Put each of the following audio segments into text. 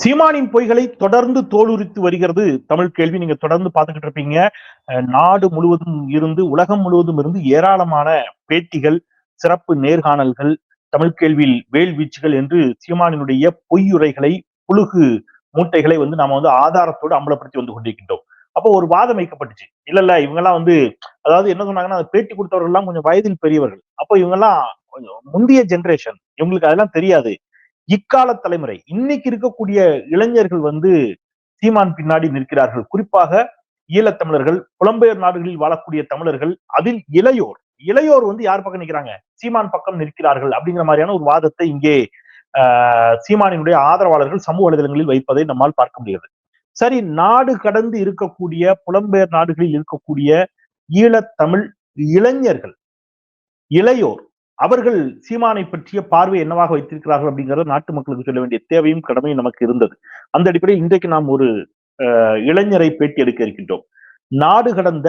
சீமானின் பொய்களை தொடர்ந்து தோலுரித்து வருகிறது தமிழ் கேள்வி. நீங்க தொடர்ந்து பார்த்துக்கிட்டு இருப்பீங்க. நாடு முழுவதும் இருந்து உலகம் முழுவதும் இருந்து ஏராளமான பேட்டிகள் சிறப்பு நேர்காணல்கள் தமிழ் கேள்வியில் வேல்வீச்சுகள் என்று சீமானினுடைய பொய்யுரைகளை புழுகு மூட்டைகளை வந்து நாம வந்து ஆதாரத்தோடு அம்பலப்படுத்தி வந்து கொண்டிருக்கின்றோம். அப்போ ஒரு வாதம் வைக்கப்பட்டுச்சு. இல்ல இல்ல இவங்கெல்லாம் வந்து அதாவது என்ன சொன்னாங்கன்னா பேட்டி கொடுத்தவர்கள் எல்லாம் கொஞ்சம் வயதில் பெரியவர்கள். அப்போ இவங்கெல்லாம் கொஞ்சம் முந்தைய ஜெனரேஷன் இவங்களுக்கு அதெல்லாம் தெரியாது. இக்கால தலைமுறை. இன்னைக்கு இருக்கக்கூடிய இளைஞர்கள் வந்து சீமான் பின்னாடி நிற்கிறார்கள். குறிப்பாக ஈழத்தமிழர்கள் புலம்பெயர் நாடுகளில் வாழக்கூடிய தமிழர்கள் அதில் இளையோர். இளையோர் வந்து யார் பக்கம் நிற்கிறாங்க? சீமான் பக்கம் நிற்கிறார்கள் அப்படிங்கிற மாதிரியான ஒரு வாதத்தை இங்கே ஆஹ் சீமானினுடைய ஆதரவாளர்கள் சமூக வலைதளங்களில் வைப்பதை நம்மால் பார்க்க முடியாது சரி நாடு கடந்து இருக்கக்கூடிய புலம்பெயர் நாடுகளில் இருக்கக்கூடிய ஈழத்தமிழ் இளைஞர்கள் இளையோர் அவர்கள் சீமானை பற்றிய பார்வை என்னவாக வைத்திருக்கிறார்கள் அப்படிங்கறத நாட்டு மக்களுக்கு சொல்ல வேண்டிய தேவையும் கடமையும் நமக்கு இருந்தது. அந்த அடிப்படையில் இன்றைக்கு நாம் ஒரு இளைஞரை பேட்டி எடுக்க இருக்கின்றோம். நாடு கடந்த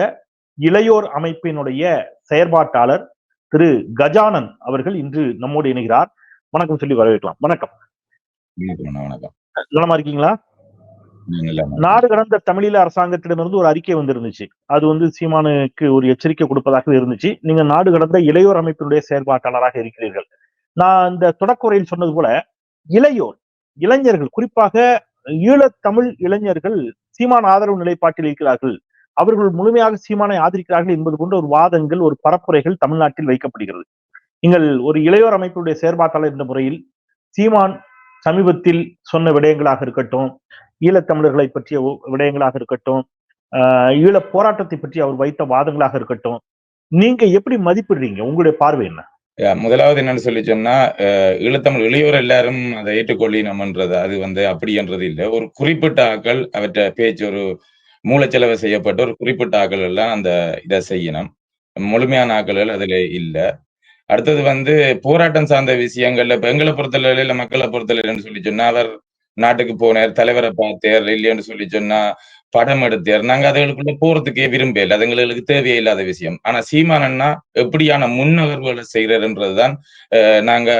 இளையோர் அமைப்பினுடைய செயற்பாட்டாளர் திரு கஜானன் அவர்கள் இன்று நம்மோடு இணைகிறார். வணக்கம் சொல்லி வரவேற்கலாம். வணக்கம். வணக்கம். நலமா இருக்கீங்களா? நாடு கடந்த தமிழீழ அரசாங்கத்திடமிருந்து ஒரு அறிக்கை வந்திருந்துச்சு. அது வந்து சீமானுக்கு ஒரு எச்சரிக்கை கொடுப்பதாக இருந்துச்சு. நீங்க நாடு கடந்த இளையோர் அமைப்பினுடைய செயற்பாட்டாளராக இருக்கிறீர்கள். நான் இந்த தொடக்குறையில் சொன்னது போல இளையோர் இளைஞர்கள் குறிப்பாக ஈழத்தமிழ் இளைஞர்கள் சீமான ஆதரவு நிலைப்பாட்டில் இருக்கிறார்கள். அவர்கள் முழுமையாக சீமானை ஆதரிக்கிறார்கள் என்பது போன்ற ஒரு வாதங்கள் ஒரு பரப்புரைகள் தமிழ்நாட்டில் வைக்கப்படுகிறது. நீங்கள் ஒரு இளையோர் அமைப்பினுடைய செயற்பாட்டாளர் என்ற முறையில் சீமான் சமீபத்தில் சொன்ன விடயங்களாக இருக்கட்டும் ஈழத்தமிழர்களை பற்றிய விடயங்களாக இருக்கட்டும் ஈழ போராட்டத்தை பற்றி அவர் வைத்த வாதங்களாக இருக்கட்டும் நீங்க எப்படி மதிப்பிடுறீங்க? உங்களுடைய பார்வை என்ன? முதலாவது என்னன்னு சொல்லி சொன்னா ஈழத்தமிழ் இளையோர் எல்லாரும் அதை ஏற்றுக்கொள்ளினம்ன்றது அது வந்து அப்படின்றது இல்லை. ஒரு குறிப்பிட்ட ஆக்கள் அவற்றை பேச்சு ஒரு மூலச்செலவு செய்யப்பட்ட ஒரு குறிப்பிட்ட ஆக்கள் எல்லாம் அந்த இதை செய்யணும். முழுமையான ஆக்கள் அதுல இல்லை. அடுத்தது வந்து போராட்டம் சார்ந்த விஷயங்கள்ல இப்ப எங்களை பொறுத்தளவு இல்ல மக்களை பொறுத்தளவுன்னு சொல்லி சொன்னா அவர் நாட்டுக்கு போனார் தலைவரை பார்த்தார் இல்லையன்னு சொல்லி சொன்னா படம் எடுத்தார். நாங்க அதுகளுக்குள்ள போறதுக்கே விரும்பல அது எங்களுக்கு தேவையே இல்லாத விஷயம். ஆனா சீமானன்னா எப்படியான முன்னகர்வுகளை செய்யறதுன்றதுதான் நாங்க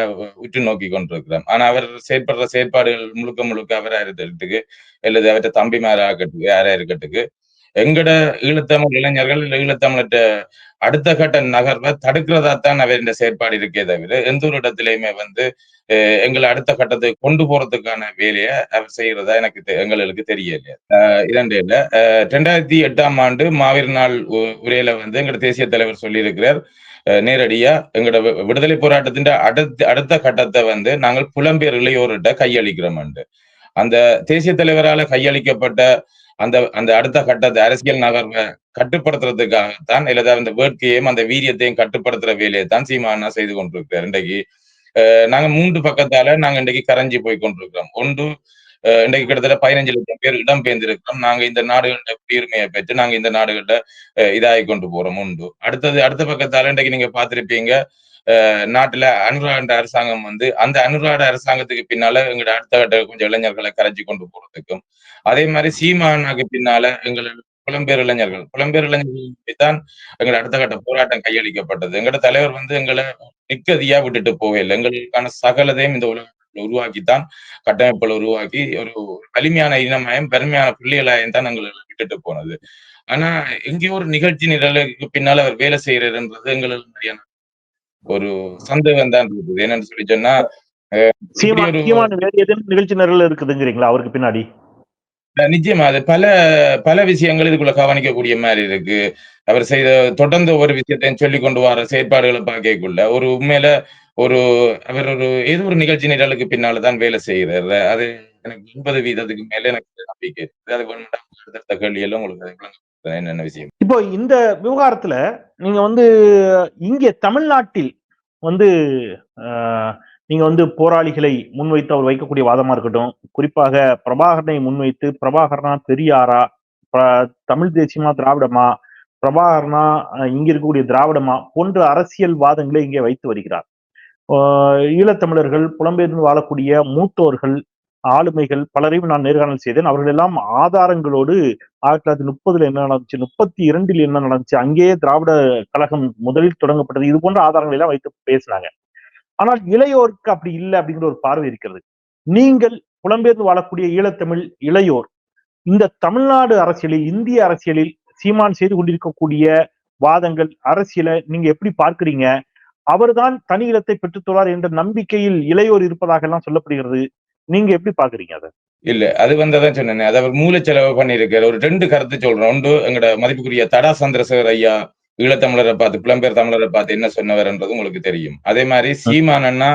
உற்று நோக்கி கொண்டிருக்கிறோம். ஆனா அவர் செயற்படுற செயற்பாடுகள் முழுக்க முழுக்க அவராக இருக்கிறதுக்கு அல்லது அவற்ற தம்பிமாரா யாரா இருக்கட்டுக்கு எங்கட ஈழத்தமிழ் இளைஞர்கள் இல்ல ஈழத்தமிழற்ற அடுத்த கட்ட நகர்வை தடுக்கிறதா தான் அவர் இந்த செயற்பாடு இருக்கே தவிர எந்த ஒரு இடத்துலயுமே வந்து எங்களை அடுத்த கட்டத்தை கொண்டு போறதுக்கான வேலையை அவர் செய்யறதா எனக்கு எங்களுக்கு தெரியல. இரண்டு இல்ல. ரெண்டாயிரத்தி எட்டாம் ஆண்டு மாவீர் நாள் உரையில வந்து எங்களோட தேசிய தலைவர் சொல்லியிருக்கிறார். நேரடியா எங்களோட விடுதலை போராட்டத்தின் அடுத்த அடுத்த கட்டத்தை வந்து நாங்கள் புலம்பெயர் இளையோர்கிட்ட கையளிக்கிறோம் அந்த தேசிய தலைவரால கையளிக்கப்பட்ட அந்த அந்த அடுத்த கட்டத்தை அரசியல் நகர்வை கட்டுப்படுத்துறதுக்காகத்தான் இல்லது அந்த வேட்கையையும் அந்த வீரியத்தையும் கட்டுப்படுத்துற வேலையை தான் சீமானா செய்து கொண்டிருக்கிறார். இன்றைக்கு நாங்க மூன்று பக்கத்தால நாங்க இன்றைக்கு கரைஞ்சி போய் கொண்டிருக்கிறோம். ஒன்று இன்றைக்கு கிட்டத்தட்ட பதினஞ்சு லட்சம் பேர் இடம் பெயர்ந்திருக்கிறோம். நாங்க இந்த நாடுகளோட குடியுரிமையை பெற்று நாங்க இந்த நாடுகள்ல இதாகி கொண்டு போறோம். உண்டு அடுத்தது அடுத்த பக்கத்தால இன்றைக்கு நீங்க பார்த்திருப்பீங்க நாட்டுல அனுராட அரசாங்கம் வந்து அந்த அனுராட அரசாங்கத்துக்கு பின்னால எங்களோட அடுத்த கட்ட கொஞ்சம் இளைஞர்களை கரைச்சி கொண்டு போறதுக்கும். அதே மாதிரி சீமானாக்கு பின்னால எங்களை புலம்பெயர் இளைஞர்கள். புலம்பெயர் இளைஞர்கள் தான் எங்களோட அடுத்த கட்ட போராட்டம் கையளிக்கப்பட்டது. எங்களோட தலைவர் வந்து எங்களை நிக்கதியா விட்டுட்டு போகவில்லை எங்களுக்கான சகலதையும் இந்த உலகத்தில் உருவாக்கித்தான் கட்டமைப்புல உருவாக்கி ஒரு வலிமையான இனமயம் பெருமையான பிள்ளைகளாயம் தான் எங்களை விட்டுட்டு போனது. ஆனா எங்கேயோ ஒரு நிகழ்ச்சி நிரலுக்கு பின்னால அவர் வேலை செய்யறதுன்றது எங்களுக்கு மாதிரியான ஒரு சந்தேகம் தான் இருக்குது. என்னன்னு சொல்லி சொன்னா நிகழ்ச்சி நிரல் இருக்குதுங்கிறீங்களா? அவருக்கு பின்னாடி. நிச்சயமா அது பல பல விஷயங்கள் இதுக்குள்ள கவனிக்கக்கூடிய மாதிரி இருக்கு. அவர் செய்த தொடர்ந்து ஒரு விஷயத்தையும் சொல்லி கொண்டு வர செயற்பாடுகளை பார்க்கக்குள்ள ஒரு உண்மையில ஒரு அவர் ஒரு ஏதோ ஒரு நிகழ்ச்சி நிரலுக்கு பின்னால்தான் வேலை செய்யறாரு அது எனக்கு எண்பது வீதத்துக்கு மேல எனக்கு நம்பிக்கை அது அடுத்த கேள்வி எல்லாம் உங்களுக்கு என்னென்ன விஷயம்? இப்போ இந்த விவகாரத்துல நீங்க வந்து இங்கே தமிழ்நாட்டில் வந்து நீங்க வந்து போராளிகளை முன்வைத்து அவர் வைக்கக்கூடிய வாதமா இருக்கட்டும் குறிப்பாக பிரபாகரனை முன்வைத்து பிரபாகரனா பெரியாரா தமிழ் தேசியமா திராவிடமா பிரபாகரனா இங்க இருக்கக்கூடிய திராவிடமா போன்ற அரசியல் வாதங்களை இங்கே வைத்து வருகிறார். ஈழத்தமிழர்கள் புலம்பெயர்ந்து வாழக்கூடிய மூத்தோர்கள் ஆளுமைகள் பலரையும் நான் நேர்காணல் செய்தேன். அவர்கள் எல்லாம் ஆதாரங்களோடு ஆயிரத்தி தொள்ளாயிரத்தி முப்பதுல என்ன நடந்துச்சு முப்பத்தி இரண்டில் என்ன நடந்துச்சு அங்கேயே திராவிட கழகம் முதலில் தொடங்கப்பட்டது இது போன்ற ஆதாரங்கள் எல்லாம் வைத்து பேசினாங்க. ஆனால் இளையோருக்கு அப்படி இல்லை அப்படிங்கிற ஒரு பார்வை இருக்கிறது. நீங்கள் புலம்பெயர்ந்து வாழக்கூடிய ஈழத்தமிழ் இளையோர் இந்த தமிழ்நாடு அரசியலில் இந்திய அரசியலில் சீமான் செய்து கொண்டிருக்கக்கூடிய வாதங்கள் அரசியலை நீங்க எப்படி பார்க்கிறீங்க? அவர்தான் தனி இடத்தை பெற்றுத்தோவார் என்ற நம்பிக்கையில் இளையோர் இருப்பதாக எல்லாம் சொல்லப்படுகிறது. நீங்க எப்படி பாக்குறீங்க அதை? இல்ல அது வந்ததான் சொன்னேன். அது அவர் மூலச்செலவு பண்ணியிருக்காரு. ஒரு ரெண்டு கருத்து சொல்றேன். ஒன்று எங்கட மதிப்புக்குரிய தடா சந்திரசேகர் ஐயா ஈழத்தமிழரை பார்த்து புலம்பெயர் தமிழரை பார்த்து என்ன சொன்னவர்ன்றது உங்களுக்கு தெரியும். அதே மாதிரி சீமானன்னா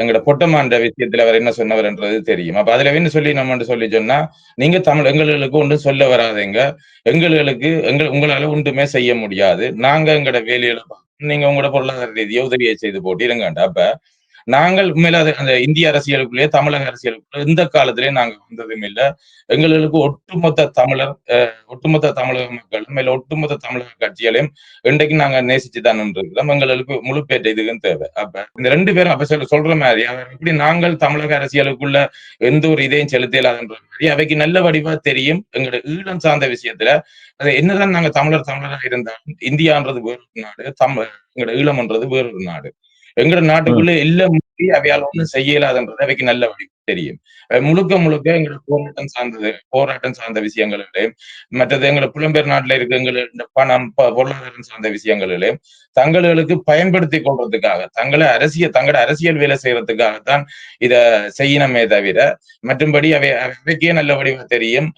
எங்கட பொட்டமாண்ட விஷயத்துல அவர் என்ன சொன்னவர்ன்றது தெரியும். அப்ப அதுல என்ன சொல்லி நம்ம சொல்லி சொன்னா நீங்க தமிழ் எங்களுக்கு ஒன்றும் சொல்ல வராதீங்க. எங்களுக்கு எங்கள் உங்களால ஒன்றுமே செய்ய முடியாது. நாங்க எங்கட வேலையில நீங்க உங்களோட பொருளாதார ரீதியை உதவியை செய்து போட்டு அப்ப நாங்கள் உண்மையில அந்த இந்திய அரசியலுக்குள்ளேயே தமிழக அரசியலுக்குள்ள எந்த காலத்திலேயே நாங்க வந்ததும் இல்லை. எங்களுக்கு ஒட்டுமொத்த தமிழர் ஒட்டுமொத்த தமிழக மக்கள் மேல ஒட்டுமொத்த தமிழக கட்சிகளையும் இன்றைக்கு நாங்க நேசிச்சு தான் இருக்கிறோம். எங்களுக்கு முழுப்பேற்ற இதுக்கும் தேவை. அப்ப இந்த ரெண்டு பேரும் அப்ப சொல்ல சொல்ற மாதிரி எப்படி நாங்கள் தமிழக அரசியலுக்குள்ள எந்த ஒரு இதையும் செலுத்தலாதுன்ற மாதிரி அவைக்கு நல்ல வடிவா தெரியும். எங்களோட ஈழம் சார்ந்த விஷயத்துல அது என்னதான் நாங்க தமிழர் தமிழராக இருந்தாலும் இந்தியான்றது வேறொரு நாடு தமிழ் எங்களோட ஈழம்ன்றது வேறொரு நாடு. எங்கட நாட்டுக்குள்ள எல்லா மொழி அவையால் ஒண்ணும் செய்யலாதுன்றது அவைக்கு நல்ல வழி தெரியும். முழுக்க முழுக்க எங்களோட போராட்டம் சார்ந்தது போராட்டம் சார்ந்த விஷயங்களிலும் மற்றது எங்களை புலம்பெயர் நாட்டுல இருக்க எங்களோட பணம் பொருளாதாரம் சார்ந்த விஷயங்களிலும் தங்களுக்கு பயன்படுத்தி கொள்றதுக்காக தங்களை அரசியல் தங்களோட அரசியல் வேலை செய்யறதுக்காகத்தான் இத செய்யணுமே தவிர மற்றும்படி அவை அவைக்கே நல்ல வடிவா தெரியும்.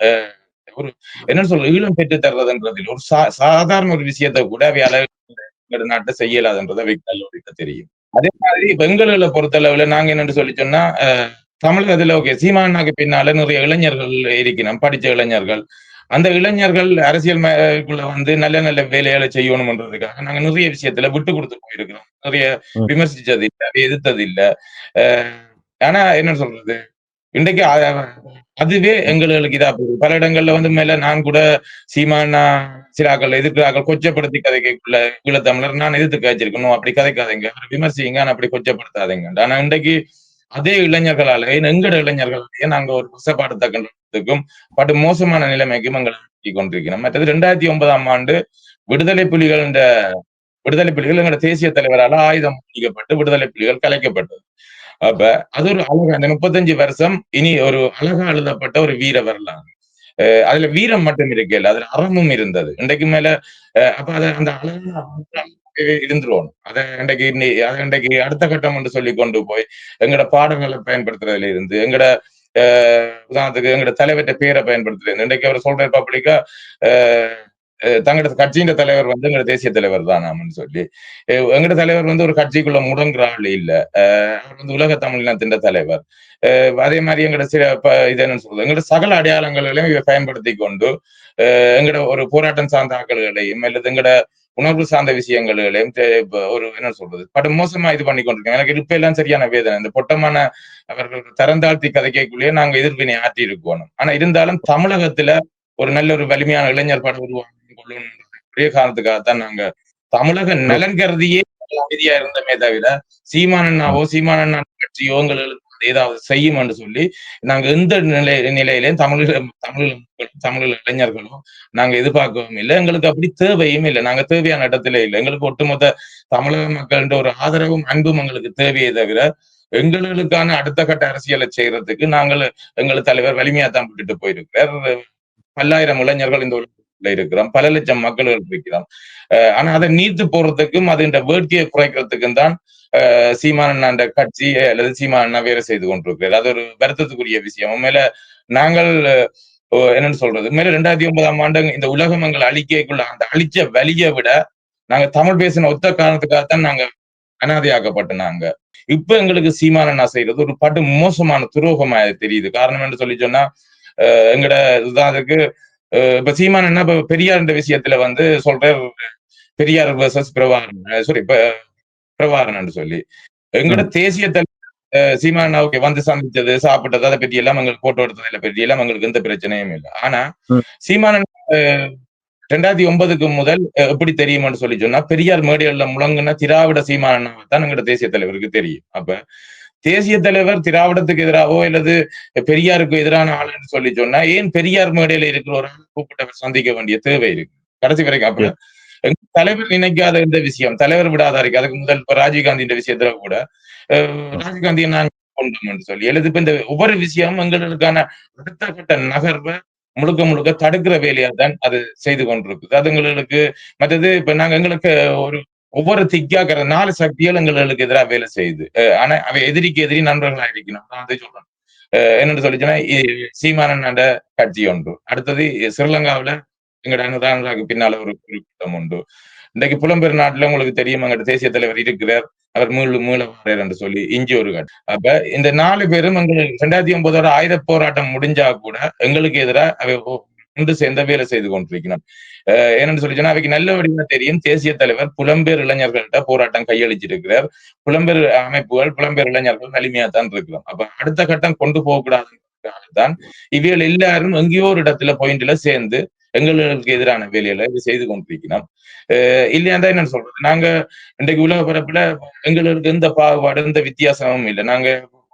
ஒரு என்ன சொல்ற ஈழம் பெற்று தர்றதுன்றதில் ஒரு சா சாதாரண ஒரு விஷயத்த கூட அவையால நாட்டை செய்யலாதுன்றது அவைக்கு நல்ல வடிவா தெரியும். அதே மாதிரி பெண்களை பொறுத்தளவுல நாங்க என்னன்னு சொல்லி சொன்னா தமிழகத்துல ஓகே சீமானாக்கு பின்னால நிறைய இளைஞர்கள் இருக்கணும் படிச்ச இளைஞர்கள். அந்த இளைஞர்கள் அரசியல் மேற்குள்ள வந்து நல்ல நல்ல வேலைகளை செய்யணும்ன்றதுக்காக நாங்க நிறைய விஷயத்துல விட்டு கொடுத்து போயிருக்கிறோம். நிறைய விமர்சிச்சது இல்லை எதிர்த்தது இல்லை ஆனா என்ன சொல்றது? இன்றைக்கு அதுவே எங்களுக்கு இதா போகுது. பல இடங்கள்ல வந்து மேல நான் கூட சீமானா சிலாக்கள் எதிர்க்கிறார்கள் கொச்சப்படுத்தி கதைக்குள்ள ஈழத்தமிழர் நான் எதிர்த்து கதைச்சிருக்கணும் அப்படி கதைக்காதீங்க. விமர்சிங்க நான் அப்படி கொச்சப்படுத்தாதீங்க. ஆனா இன்றைக்கு அதே இளைஞர்களால எங்கட இளைஞர்களாலேயே நாங்க ஒரு குசப்பாடு பட்டு மோசமான நிலைமைக்கும் எங்களை கொண்டிருக்கிறோம். மற்றது ரெண்டாயிரத்தி ஒன்பதாம் ஆண்டு விடுதலை புலிகள் என்ற விடுதலை புலிகள் எங்களோட தேசிய தலைவரால் ஆயுதம் அளிக்கப்பட்டு விடுதலை புலிகள் கலைக்கப்பட்டது. அப்ப அது ஒரு அழகா அந்த முப்பத்தஞ்சு வருஷம் இனி ஒரு அழகா எழுதப்பட்ட ஒரு வீர வரலாறு. அதுல வீரம் மட்டும் இருக்கல அதுல அறமும் இருந்தது. இன்றைக்கு மேல அப்ப அத அந்த அழகா இருந்துருவோம் அதை இன்றைக்கு அதை இன்றைக்கு அடுத்த கட்டம் என்று சொல்லி கொண்டு போய் எங்கட பாடங்களை பயன்படுத்துறதுல இருந்து எங்கட உதாரணத்துக்கு எங்கட தலைவர்கிட்ட பேரை பயன்படுத்துறது இன்றைக்கு அவர் சொல்ற பப்ளிக்கா தங்களது கட்சியின் தலைவர் வந்து எங்க தேசிய தலைவர் தான் நாமன்னு சொல்லி. எங்கட தலைவர் வந்து ஒரு கட்சிக்குள்ள முடங்குற ஆள் இல்ல. அவர் வந்து உலக தமிழினத்தின் தலைவர். அதே மாதிரி எங்கட சில இது என்னன்னு சொல்றது? எங்களோட சகல அடையாளங்களையும் இவை பயன்படுத்தி கொண்டு எங்கட ஒரு போராட்டம் சார்ந்த ஆக்கல்களையும் அல்லது எங்கட உணர்வு சார்ந்த விஷயங்களையும் ஒரு என்ன சொல்றது? படம் மோசமா இது பண்ணி கொண்டிருக்கோம் எனக்கு இப்ப எல்லாம் சரியான வேதனை. இந்த பொட்டமான அவர்கள் தரந்தாழ்த்தி கதைக்குள்ளேயே நாங்க எதிர்வினை ஆற்றி இருக்கணும் ஆனா இருந்தாலும் தமிழகத்துல ஒரு நல்ல ஒரு வலிமையான இளைஞர் படம் உருவாங்க கொள்ளும் ஒரே காரணத்துக்காகத்தான் நாங்க தமிழக நலன் கருதியே அமைதியா இருந்தமே தவிர சீமானண்ணாவோ சீமானண்ணா கட்சியோ எங்களுக்கு ஏதாவது செய்யும் என்று சொல்லி நாங்க எந்த நிலை நிலையிலையும் தமிழ் தமிழ் தமிழ் இளைஞர்களும் நாங்க எதிர்பார்க்கவும் இல்லை. எங்களுக்கு அப்படி தேவையும் இல்லை. நாங்க தேவையான இடத்துல இல்லை. எங்களுக்கு ஒட்டுமொத்த தமிழக மக்கள்ன்ற ஒரு ஆதரவும் அன்பும் எங்களுக்கு தேவையே தவிர எங்களுக்கான அடுத்த கட்ட அரசியலை செய்யறதுக்கு நாங்கள் எங்களுக்கு தலைவர் வலிமையா தான் விட்டுட்டு போயிருக்கிறார். பல்லாயிரம் இளைஞர்கள் இந்த இருக்கிறோம் பல லட்சம் மக்கள்கள் இருக்கிறோம் ஆனா அதை நீர்த்து போறதுக்கும் அது இந்த வேட்கையை குறைக்கிறதுக்கும் தான் சீமான் அந்த கட்சி அல்லது சீமான் வேலை செய்து கொண்டிருக்கிறது. அது ஒரு வருத்தத்துக்குரிய விஷயம். உண்மையில நாங்கள் என்னன்னு சொல்றது? மேல ரெண்டாயிரத்தி ஒன்பதாம் ஆண்டு இந்த உலகம் எங்களை அழிக்கைக்குள்ள அந்த அழிச்ச வழியை விட நாங்க தமிழ் பேசின ஒத்த காரணத்துக்காகத்தான் நாங்க அனாதையாக்கப்பட்ட நாங்க. இப்ப எங்களுக்கு சீமானண்ணா செய்யறது ஒரு பட்டு மோசமான துரோகமா தெரியுது. காரணம் என்று சொல்லி சொன்னா எங்கட உதாரணத்துக்கு இப்ப சீமான் என்ன இப்ப பெரியார் இந்த விஷயத்துல வந்து சொல்ற பெரியார் வர்சஸ் பிரபாகரன். சாரி பிரபாகரன் சொல்லி. எங்கட தேசிய தலைவர் சீமான் ஓகே வந்து சந்திச்சது சாப்பிட்டது அதை பற்றி எல்லாம் எங்களுக்கு போட்டோ எடுத்ததை பற்றி எல்லாம் எங்களுக்கு எந்த பிரச்சனையும் இல்லை. ஆனா சீமானன் ரெண்டாயிரத்தி ஒன்பதுக்கு முதல் எப்படி தெரியும்னு சொல்லி சொன்னா பெரியார் மேடைகள்ல முழங்குன திராவிட சீமானண்ணாவை தான் எங்கட தேசிய தலைவருக்கு தெரியும். அப்ப தேசிய தலைவர் திராவிடத்துக்கு எதிராகவோ அல்லது பெரியாருக்கு எதிரான ஆளுன்னு சொல்லி சொன்னா ஏன் பெரியார் மேடையில இருக்கிற ஒரு கூப்பிட்டவர் சந்திக்க வேண்டிய தேவை இருக்கு? கடைசி வரைக்கும் அப்ப தலைவர் நினைக்காத இந்த விஷயம் தலைவர் விடாத இருக்கு அதுக்கு முதல் இப்ப ராஜீவ்காந்தி இந்த விஷயத்துல கூட ராஜீவ்காந்தி நான் கொண்டோம் என்று சொல்லி எழுது இப்ப இந்த ஒவ்வொரு விஷயம் எங்களுக்கான அடுத்த கட்ட நகர்வை முழுக்க முழுக்க தடுக்கிற வேலையா தான் அது செய்து கொண்டிருக்குது. அது எங்களுக்கு மற்றது இப்ப நாங்க எங்களுக்கு ஒரு ஒவ்வொரு திக்காக்கிற நாலு சக்திகள் எங்களுக்கு எதிராக வேலை செய்யுது. ஆனா அவை எதிரிக்கு எதிரி நண்பர்களா இருக்கணும் நான் அதை சொல்றேன். என்னன்னு சொல்லிச்சுன்னா இ- சீமானன் கட்சி ஒன்று. அடுத்தது ஸ்ரீலங்காவுல எங்கட அனுதானுக்கு பின்னால ஒரு குறிப்பிட்டம் உண்டு. இன்றைக்கு புலம்பெயர் நாட்டுல உங்களுக்கு தெரியும் எங்கட தேசிய தலைவர் இருக்கிறார். அவர் மீள மீளவாரர் என்று சொல்லி இஞ்சி ஒரு கட்சி. அப்ப இந்த நாலு பேரும் எங்களுக்கு ரெண்டாயிரத்தி ஒன்பதோட ஆயுத போராட்டம் முடிஞ்சா கூட எங்களுக்கு எதிராக அவை சேர்ந்த வேலை செய்து கொண்டிருக்கிறோம் அஹ் என்னன்னு சொல்லி சொன்னா அவைக்கு நல்ல வடிவா தெரியும். தேசிய தலைவர் புலம்பெயர் இளைஞர்கள்ட்ட போராட்டம் கையளிச்சிருக்கிறார். புலம்பெயர் அமைப்புகள் புலம்பெயர் இளைஞர்கள் வலிமையா தான் இருக்கிறோம். அப்ப அடுத்த கட்டம் கொண்டு போகக்கூடாது தான் இவைகள் எல்லாரும் எங்கேயோ ஒரு இடத்துல பாயிண்ட்ல சேர்ந்து எங்களுக்கு எதிரான வேலையில இது செய்து கொண்டிருக்கணும் இல்லையா தான் என்ன சொல்றது? நாங்க இன்றைக்கு உலக பரப்புல எங்களுக்கு எந்த பாகுபாடு எந்த வித்தியாசமும் இல்லை. நாங்க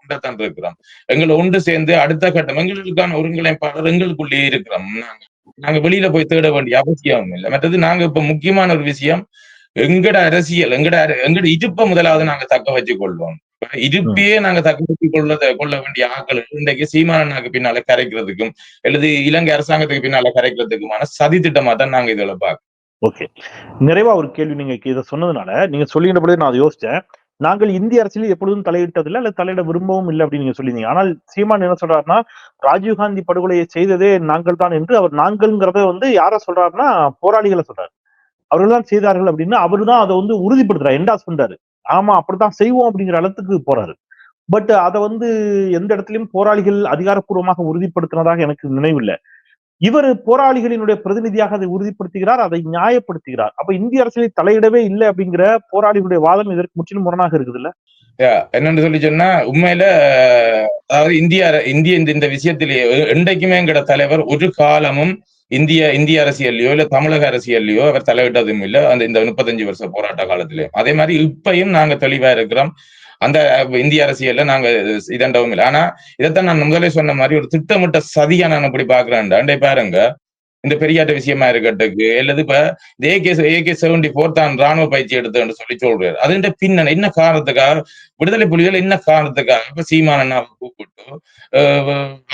கொண்டத்தான் இருக்கிறோம் எங்களை ஒன்று சேர்ந்து அடுத்த கட்டம் எங்களுக்கான ஒருங்கிணைப்பாளர் எங்களுக்குள்ளேயே இருக்கிறோம். நாங்க நாங்க வெளியில போய் தேட வேண்டிய அவசியம் இல்லை. மற்றது நாங்க இப்ப முக்கியமான ஒரு விஷயம் எங்கட அரசியல் எங்கட எங்கட இருப்பை முதலாவது நாங்க தக்க வச்சுக் கொள்வோம். இருப்பையே நாங்க தக்க வச்சுக் கொள்ள கொள்ள வேண்டிய ஆக்கள் இன்றைக்கு சீமானனாக்கு பின்னால கரைக்கிறதுக்கும் அல்லது இலங்கை அரசாங்கத்துக்கு பின்னால கரைக்கிறதுக்குமான சதி திட்டமா தான் நாங்க இதுல பாக்க ஓகே. நிறைவா ஒரு கேள்வி நீங்க இதை சொன்னதுனால நீங்க சொல்லின பொழுது நான் யோசிச்சேன். நாங்கள் இந்திய அரசியலில் எப்பொழுதும் தலையிட்டதில்லை அல்லது தலையிட விரும்பவும் இல்லை அப்படின்னு நீங்க சொல்லியிருந்தீங்க. ஆனால் சீமான் என்ன சொல்றாருன்னா ராஜீவ்காந்தி படுகொலையை செய்ததே நாங்கள் தான் என்று அவர் நாங்கள்ங்கிறத வந்து யார சொல்றாருன்னா போராளிகளை சொல்றாரு. அவர்கள் தான் செய்தார்கள் அப்படின்னு அவரு தான் அதை வந்து உறுதிப்படுத்துறாரு. என்டாஸ் பண்றாரு ஆமா அப்படித்தான் செய்வோம் அப்படிங்கிற அளத்துக்கு போறாரு. பட் அதை வந்து எந்த இடத்துலயும் போராளிகள் அதிகாரப்பூர்வமாக உறுதிப்படுத்தினதாக எனக்கு நினைவில்லை. இவர் போராளிகளினுடைய பிரதிநிதியாக அதை உறுதிப்படுத்துகிறார் அதை நியாயப்படுத்துகிறார். அப்ப இந்திய அரசியலில் தலையிடவே இல்லை அப்படிங்கிற போராளிகளுடைய வாதம் இதற்கு முற்றிலும் முரணாக இருக்குது இல்ல என்னன்னு சொல்லி சொன்னா உண்மையில அதாவது இந்திய அர- இந்திய இந்த இந்த விஷயத்திலேயே என்றைக்குமே எங்கட தலைவர் ஒரு காலமும் இந்திய இந்திய அரசியல்லையோ இல்ல தமிழக அரசியல்லையோ அவர் தலையிட்டதும் இல்லை. அந்த இந்த முப்பத்தஞ்சு வருஷ போராட்ட காலத்திலயும் அதே மாதிரி இப்பயும் நாங்க தெளிவா இருக்கிறோம். அந்த இந்திய அரசியல்ல நாங்க இதண்டவும் இல்லை. ஆனா இதைத்தான் நான் முதலே சொன்ன மாதிரி ஒரு திட்டமிட்ட சதியா நான் அப்படி பாக்குறேன் பாருங்க. இந்த பெரியாட்ட விஷயமா இருக்கட்டுக்கு அல்லது இப்ப இந்த ஏகே ஏகே செவன்டி போர் தான் ராணுவ பயிற்சி எடுத்துன்னு சொல்லி சொல்றாரு. அதுன்ற பின்னணி. என்ன காரணத்துக்காக? விடுதலை புலிகள் என்ன காரணத்துக்காக? இப்ப சீமானண்ணா கூப்பிட்டு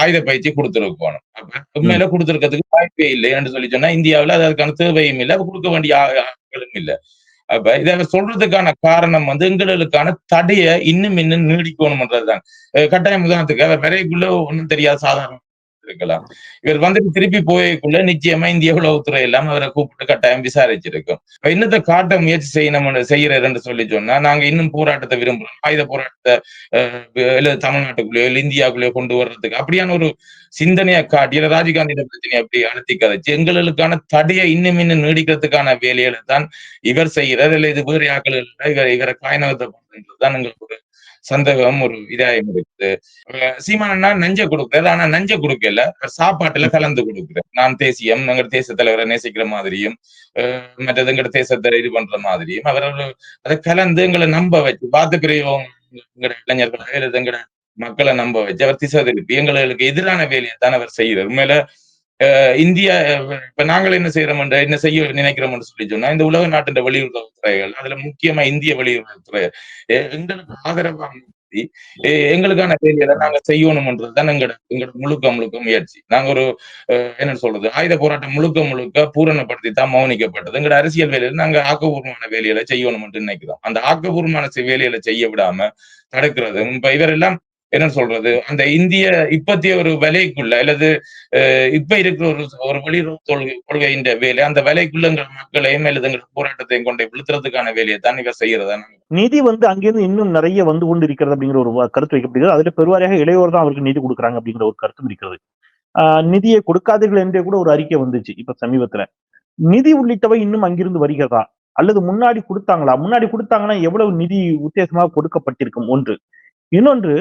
ஆயுத பயிற்சி கொடுத்துருக்கணும் அப்ப உண்மையில கொடுத்துருக்கிறதுக்கு வாய்ப்பே இல்லை. என்று சொல்லி சொன்னா இந்தியாவில அதற்கான அதுக்கான தேவையும் இல்லை. அது கொடுக்க வேண்டிய ஆட்களும் இல்லை. அப்ப இதை சொல்றதுக்கான காரணம் வந்து எங்களுக்கான தடைய இன்னும் இன்னும் நீடிக்கணும்ன்றதுதான். கட்டாயம் உதாரணத்துக்கு அவர் வரைக்குள்ள ஒண்ணும் தெரியாத சாதாரண இருக்கலாம். இவர் வந்துட்டு திருப்பி போயக்குள்ள நிச்சயமா இந்திய உளவுத்துறை எல்லாம் அவரை கூப்பிட்டு கட்டாயம் விசாரிச்சிருக்கும். இப்ப இன்னத்தை காட்ட முயற்சி செய்யணும் செய்யறதுன்னு சொல்லி சொன்னா நாங்க இன்னும் போராட்டத்தை விரும்புறோம். ஆயுத போராட்டத்தை இல்ல தமிழ்நாட்டுக்குள்ளேயோ இல்ல இந்தியாவுக்குள்ளேயோ கொண்டு வர்றதுக்கு அப்படியான ஒரு சிந்தனையை காட்டி இல்ல ராஜீவ்காந்தி பிரச்சனையை அப்படி அழுத்தி கதைச்சு எங்களுக்கான தடையை இன்னும் இன்னும் நீடிக்கிறதுக்கான வேலைகளை தான் இவர் செய்யறது இல்ல இது வேறு ஆக்கள் இல்லை இவர் இவரை காய்நகத்தை பண்றதுதான் எங்களுக்கு ஒரு சந்தேகம் ஒரு இதாயம் இருக்குது சீமானா சீமானன்னா நஞ்ச கொடுக்குறாரு ஆனா நஞ்ச கொடுக்கல. சாப்பாட்டுல கலந்து கொடுக்குறாரு நான் தேசியம் எங்க தேச தலைவரை நேசிக்கிற மாதிரியும் மற்றது எங்க தேசத்தை இது பண்ற மாதிரியும் அவர் அதை கலந்து எங்களை நம்ப வச்சு பார்த்து பிரியோம் எங்கட மக்களை நம்ப வச்சு அவர் திசை திருப்பி எங்களுக்கு எதிரான வேலையை தான் அவர் செய்யறது உண்மையில இந்தியா இப்ப நாங்கள் என்ன செய்யறோம் என்ன செய்ய நினைக்கிறோம் சொல்லி சொன்னா இந்த உலக நாட்டின் வெளியுறவுத்துறைகள் அதுல முக்கியமா இந்திய வெளியுறவுத்துறை எங்களுக்கு ஆதரவா எங்களுக்கான வேலையில நாங்க செய்யணும்ன்றதுதான் எங்களோட எங்களோட முழுக்க முழுக்க முயற்சி. நாங்க ஒரு அஹ், என்ன சொல்றது ஆயுத போராட்டம் முழுக்க முழுக்க பூரணப்படுத்தி தான் மௌனிக்கப்பட்டது. எங்களோட அரசியல் வேலையில நாங்க ஆக்கப்பூர்வமான வேலையில செய்யணும்னு நினைக்கிறோம். அந்த ஆக்கப்பூர்வமான வேலையில செய்ய விடாம தடுக்கிறது. இப்ப இவரெல்லாம் என்ன சொல்றது? அந்த இந்திய இப்பத்திய ஒரு விலைக்குள்ள அல்லது இப்ப இருக்கிற ஒரு ஒரு வெளியுறவு கொள்கை கொள்கையின் வேலை அந்த விலைக்குள்ள எங்கள் மக்களையும் அல்லது எங்கள் போராட்டத்தையும் கொண்டு விழுத்துறதுக்கான வேலையை தான் இவர் செய்யறதா? நிதி வந்து அங்கிருந்து இன்னும் நிறைய வந்து கொண்டு இருக்கிறது அப்படிங்கிற ஒரு கருத்து வைக்கப்படுகிறது. அதுல பெருவாரியாக இளையோர் தான் அவருக்கு நிதி கொடுக்குறாங்க அப்படிங்கிற ஒரு கருத்தும் இருக்கிறது. ஆஹ் நிதியை கொடுக்காதீர்கள் என்றே கூட ஒரு அறிக்கை வந்துச்சு இப்ப சமீபத்துல. நிதி உள்ளிட்டவை இன்னும் அங்கிருந்து வருகிறதா? அல்லது முன்னாடி கொடுத்தாங்களா? முன்னாடி கொடுத்தாங்கன்னா எவ்வளவு நிதி உத்தேசமாக கொடுக்கப்பட்டிருக்கும்? ஒன்று. இன்னொன்று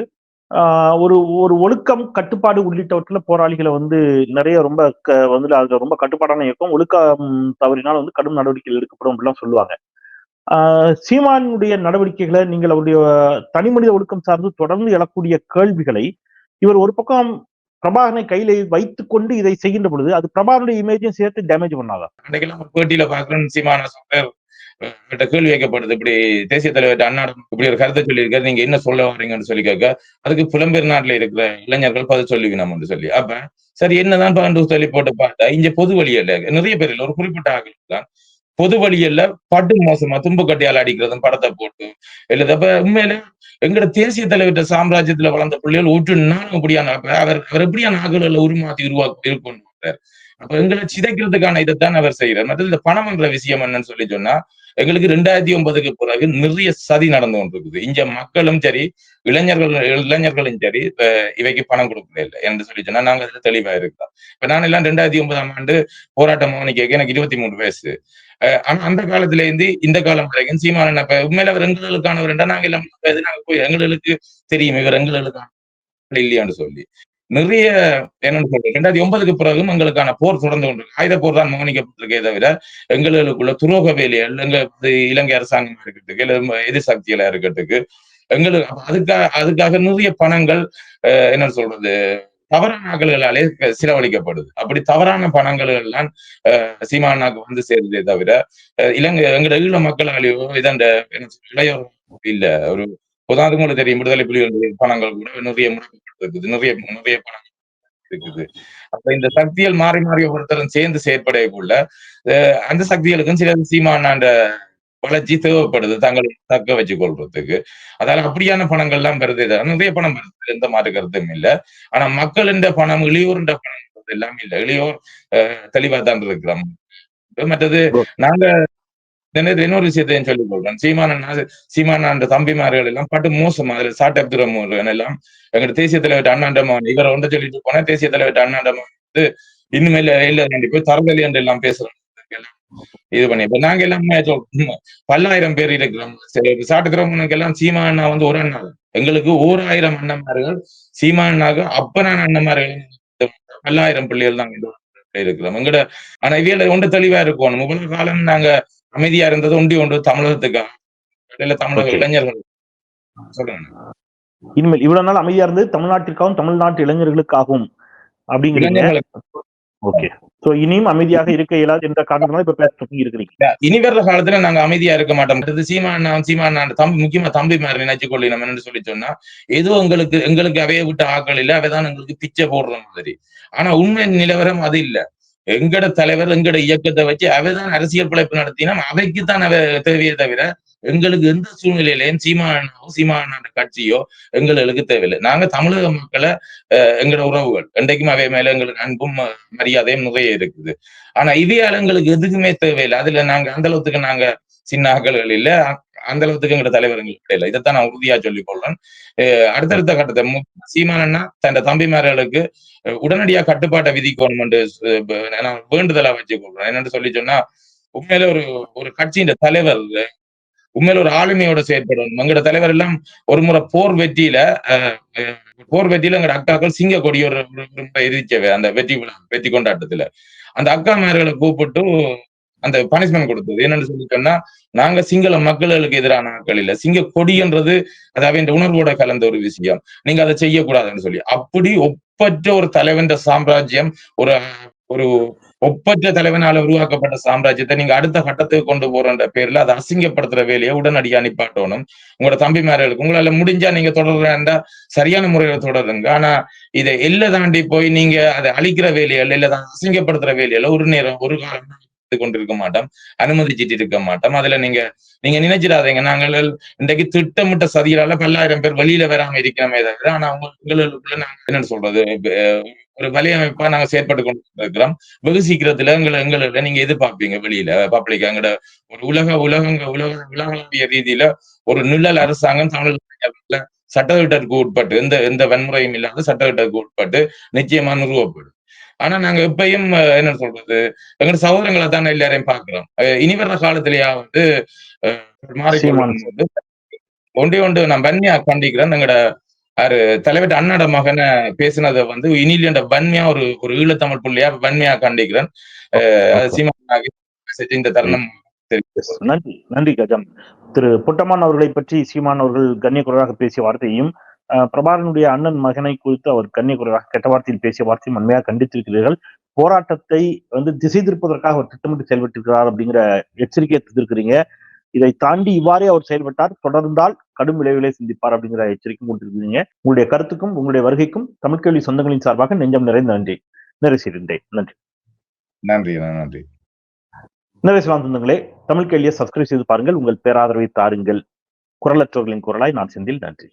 ஒரு ஒரு ஒழுக்கம் கட்டுப்பாடு உள்ளிட்டவற்றில போராளிகளை வந்து நிறைய ரொம்ப க- வந்து அதுல ரொம்ப கட்டுப்பாடான இயக்கம் ஒழுக்கம் தவறினால் வந்து கடும் நடவடிக்கைகள் எடுக்கப்படும் அப்படிலாம் சொல்லுவாங்க. ஆஹ் சீமானுடைய நடவடிக்கைகளை நீங்கள் அவருடைய தனிமனித ஒழுக்கம் சார்ந்து தொடர்ந்து எழக்கூடிய கேள்விகளை இவர் ஒரு பக்கம் பிரபாகரனை கையில வைத்து கொண்டு இதை செய்கின்ற பொழுது அது பிரபாகரனுடைய இமேஜையும் சேர்த்து டேமேஜ் பண்ணாதான் அன்றைக்கெல்லாம் ஒரு பேட்டியில சீமான சொல்ற கேள்வி வைக்கப்படுது இப்படி தேசிய தலைவர் அண்ணாடம் இப்படி ஒரு கருத்தை சொல்லியிருக்காரு நீங்க என்ன சொல்ல வரீங்கன்னு சொல்லி கேட்க அதுக்கு புலம்பெயர் நாட்டுல இருக்கிற இளைஞர்கள் பதில் சொல்லுவினோம்னு சொல்லி. அப்ப சரி என்னதான் பாண்டு சொல்லி போட்டு பார்த்தா இங்க பொது வழியல்ல நிறைய பேர் இல்ல ஒரு குறிப்பிட்ட ஆகல தான் பொது வழியல்ல பட்டு மோசமா தும்பு கட்டியால் அடிக்கிறதும் படத்தை போட்டு இல்லை அப்ப உண்மையில எங்கட தேசிய தலைவர்கிட்ட சாம்ராஜ்யத்துல வளர்ந்த பிள்ளைகள் ஒற்றுனாலும் அப்படியான அப்ப அவர் அவர் எப்படியான ஆகல உருமாத்தி உருவாக்கி இருக்கணும் அப்ப எங்களை சிதைக்கிறதுக்கான இதைத்தான் அவர் செய்யறார் மற்ற இந்த பணம் என்ற விஷயம் என்னன்னு சொல்லி சொன்னா எங்களுக்கு ரெண்டாயிரத்தி ஒன்பதுக்கு பிறகு நிறைய சதி நடந்து கொண்டிருக்குது. இங்க மக்களும் சரி இளைஞர்கள் இளைஞர்களும் சரி இவைக்கு பணம் கொடுக்கல இல்லை என்று சொல்லி சொன்னா நாங்க அதுல தெளிவா இருக்கோம் இப்ப நான் எல்லாம் ரெண்டாயிரத்தி ஒன்பதாம் ஆண்டு போராட்டம் கேட்க எனக்கு இருபத்தி மூணு வயசு. ஆனா அந்த காலத்துல இருந்து இந்த காலம் வரைக்கும் சீமான இப்ப உண்மையில அவர் எங்களுக்கானவர் நாங்க எல்லாம் நாங்க போய் எங்களுக்கு தெரியும் இவர் எங்களுக்கான இல்லையான்னு சொல்லி. நிறைய என்னன்னு சொல்றேன் ரெண்டாயிரத்தி ஒன்பதுக்கு பிறகும் எங்களுக்கான போர் தொடர்ந்து கொண்டு ஆயுத போர் தான் கவனிக்கப்பட்டிருக்கே தவிர எங்களுக்குள்ள துரோக வேலைகள் எங்க இலங்கை அரசாங்கம் இருக்கிறதுக்கு இல்ல எதிர் இருக்கிறதுக்கு எங்களுக்கு அதுக்காக அதுக்காக நிறைய பணங்கள் என்ன சொல்றது? தவறான ஆக்கல்களாலே செலவழிக்கப்படுது. அப்படி தவறான பணங்கள் எல்லாம் சீமானாக்கு வந்து சேருதே தவிர இலங்கை எங்கட ஈழ மக்களாலேயோ இதண்ட இளையோர் இல்ல ஒரு உதாரணங்களுக்கு தெரியும். விடுதலை புலிகள் பணங்கள் கூட நிறைய முடக்கப்பட்டிருக்குது நிறைய நிறைய பணம் இருக்குது. அப்ப இந்த சக்திகள் மாறி மாறி ஒருத்தரும் சேர்ந்து செயற்படையக்குள்ள அந்த சக்திகளுக்கும் சில சீமானாண்ட வளர்ச்சி தேவைப்படுது தங்களை தக்க வச்சு கொள்றதுக்கு. அதால அப்படியான பணங்கள் எல்லாம் வருது நிறைய பணம் வருது. எந்த மாற்று கருத்தும் இல்ல. ஆனா மக்களின் பணம் இளையோருண்ட பணம் எல்லாம் இல்ல. இளையோர் தெளிவா தான் இருக்கிறோம் மற்றது நாங்க இன்னொரு விஷயத்தையும் சொல்லிக் கொள்றேன். சீமானன் சீமானாண்ட தம்பிமார்கள் எல்லாம் பட்டு மோசம். அதுல சாட் அப்துரமன் எல்லாம் எங்க தேசிய தலைவர் அண்ணாண்டமான் இவரை ஒன்று சொல்லிட்டு போனா தேசிய தலைவர் அண்ணாண்டமான் வந்து இனிமேல இல்ல போய் தரதலி என்று எல்லாம் பேசுறோம் இது பண்ணி இப்ப நாங்க எல்லாமே பல்லாயிரம் பேர் இருக்கிறோம். சாட்டுக்கிறவங்களுக்கு எல்லாம் சீமானா வந்து ஒரு அண்ணா. எங்களுக்கு ஓர் ஆயிரம் அண்ணன்மார்கள் சீமானாக அப்பனான அண்ணன்மார்கள் பல்லாயிரம் பிள்ளைகள் தான் இருக்கிறோம். எங்கட ஆனா இவையில ஒன்று தெளிவா இருக்கும் முகல காலம் நாங்க அமைதியா இருந்தது ஒண்டி ஒன்று தமிழகத்துக்காக இல்ல தமிழக இளைஞர்கள். சொல்லுங்க. இனிமேல் இவ்வளவு நாள் அமைதியா இருந்தது தமிழ்நாட்டிற்காகவும் தமிழ்நாட்டு இளைஞர்களுக்காகவும் அப்படிங்கிறீங்க. ஓகே. சோ இனியும் அமைதியாக இருக்க இயலாது என்ற காரணத்தினால இப்ப பேச இருக்கிறீங்க. இனி வர்ற காலத்துல நாங்க அமைதியா இருக்க மாட்டோம். சீமானா சீமானா தம்பி முக்கியமா தம்பி மாதிரி நினைச்சு கொள்ளி நம்ம என்ன சொல்லி சொன்னா ஏதோ எங்களுக்கு எங்களுக்கு அவைய விட்ட ஆக்கள் இல்ல அவைதான் எங்களுக்கு பிச்சை போடுற மாதிரி. ஆனா உண்மை நிலவரம் அது இல்ல. எங்கட தலைவர் எங்கட இயக்கத்தை வச்சு அவைதான் அரசியல் பிழைப்பு நடத்தினா அவைக்கு தான் தேவையே தவிர எங்களுக்கு எந்த சூழ்நிலையிலையும் சீமா சீமான கட்சியோ எங்களுக்கு தேவையில்லை. நாங்க தமிழக மக்களை எங்களோட உறவுகள் என்றைக்கும் அவை மேல எங்களுக்கு அன்பும் மரியாதையும் நிறைய இருக்குது. ஆனா இவையால எங்களுக்கு எதுக்குமே தேவையில்லை. அதுல நாங்க அந்த அளவுக்கு நாங்க சின்ன ஆக்கல்கள் இல்ல அந்த அளவுக்கு எங்களோட தலைவர்களுக்கு இல்லை. இதைத்தான் நான் உறுதியா சொல்லிக் கொள்றேன். அடுத்தடுத்த கட்டத்தை சீமானன்னா தன் தம்பிமார்களுக்கு உடனடியா கட்டுப்பாட்டை விதிக்கணும் என்று நான் வேண்டுதலா வச்சு கொள்றேன். என்னன்னு சொல்லி சொன்னா உண்மையில ஒரு ஒரு கட்சியின் தலைவர் உண்மையில ஒரு ஆளுமையோட செயற்படணும். எங்கட தலைவர் எல்லாம் ஒரு முறை போர் வெற்றியில போர் வெற்றியில எங்கட அக்காக்கள் சிங்க கொடி ஒரு எதிர்ச்சவை அந்த வெற்றி வெற்றி கொண்டாட்டத்துல. அந்த அக்கா மேர்களை கூப்பிட்டு அந்த பனிஷ்மெண்ட் கொடுத்தது. என்னன்னு சொல்லிட்டோம்னா நாங்க சிங்கள மக்களுக்கு எதிரான ஆட்கள் இல்ல. சிங்க கொடின்றது அதாவது இந்த உணர்வோட கலந்த ஒரு விஷயம். நீங்க அதை செய்யக்கூடாதுன்னு சொல்லி. அப்படி ஒப்பற்ற ஒரு தலைவன் சாம்ராஜ்யம் ஒரு ஒரு ஒப்பற்ற தலைவனால உருவாக்கப்பட்ட சாம்ராஜ்யத்தை நீங்க அடுத்த கட்டத்துக்கு கொண்டு போறன்ற பேர்ல அதை அசிங்கப்படுத்துற வேலையை உடனடியா நிப்பாட்டணும். உங்களோட தம்பிமார்களுக்கு உங்களால முடிஞ்சா நீங்க தொடர்றா சரியான முறையில தொடருங்க. ஆனா இதை எல்லை தாண்டி போய் நீங்க அதை அழிக்கிற வேலைகள் இல்லதான் அசிங்கப்படுத்துற வேலையில ஒரு நேரம் ஒரு காலம் கொண்டிருக்க மாட்டோம் அனுமதிச்சிட்டு இருக்க மாட்டோம். அதுல நீங்க நீங்க நினைச்சிடாதீங்க. நாங்கள் இன்றைக்கு திட்டமிட்ட சதிகளால பல்லாயிரம் பேர் வெளியில வராம இருக்கிறமே தவிர ஆனா உங்களுக்குள்ள நாங்க என்ன சொல்றது? ஒரு வலையமைப்பா நாங்க செயற்பட்டு கொண்டு இருக்கிறோம் வெகு சீக்கிரத்துல எங்களை எங்களை நீங்க எதிர்பார்ப்பீங்க வெளியில. பப்ளிக் எங்கட ஒரு உலக உலகங்க உலக உலகளாவிய ரீதியில ஒரு நிழல் அரசாங்கம் தமிழக சட்டத்திட்டத்துக்கு உட்பட்டு எந்த எந்த வன்முறையும் இல்லாத சட்டத்திட்டத்துக்கு உட்பட்டு நிச்சயமா நிறுவப்படும். ஆனா நாங்க எப்பயும் என்ன சொல்றது எங்க சகோதரங்களை தானே எல்லாரையும் பாக்குறோம் இனி வர்ற காலத்திலேயா வந்து மாறிக்கொண்டு ஒன்றே ஒன்று நான் வன்மையா கண்டிக்கிறேன். எங்கட அவரு தலைவர் அண்ணாட மகனை பேசினதை வந்து இனிலியண்ட வன்மையா ஒரு ஒரு ஈழத்தமிழ் பிள்ளையா வன்மையா கண்டிக்கிறேன். சீமான் இந்த தருணம் நன்றி நன்றி கஜம். திரு புட்டமான் அவர்களை பற்றி சீமான் அவர்கள் கண்ணியக்குறையாக பேசிய வார்த்தையும் பிரபாகரனுடைய அண்ணன் மகனை குறித்து அவர் கண்ணியக்குறையாக கெட்ட வார்த்தையில் பேசிய வார்த்தையும் உண்மையாக கண்டித்திருக்கிறீர்கள். போராட்டத்தை வந்து திசை திருப்பதற்காக அவர் திட்டமிட்டு செயல்பட்டிருக்கிறார் அப்படிங்கிற எச்சரிக்கையை தந்திருக்கிறீங்க. இதை தாண்டி இவ்வாறே அவர் செயல்பட்டார். தொடர்ந்தால் கடும் விளைவுகளை சிந்திப்பார் அப்படிங்கிற எச்சரிக்கை கொடுத்திருக்கீங்க உங்களுடைய கருத்துக்கும் உங்களுடைய வருகைக்கும் தமிழ் கேள்வி சொந்தங்களின் சார்பாக நெஞ்சம் நிறைந்த நன்றி. செய்கின்றேன் நன்றி. நன்றி நன்றி நிறைவு செய்யலாம் சொந்தங்களே தமிழ் கேள்வியை சப்ஸ்கிரைப் செய்து பாருங்கள். உங்கள் பேராதரவை தாருங்கள். குரலற்றவர்களின் குரலாய் நான் செந்தில். நன்றி.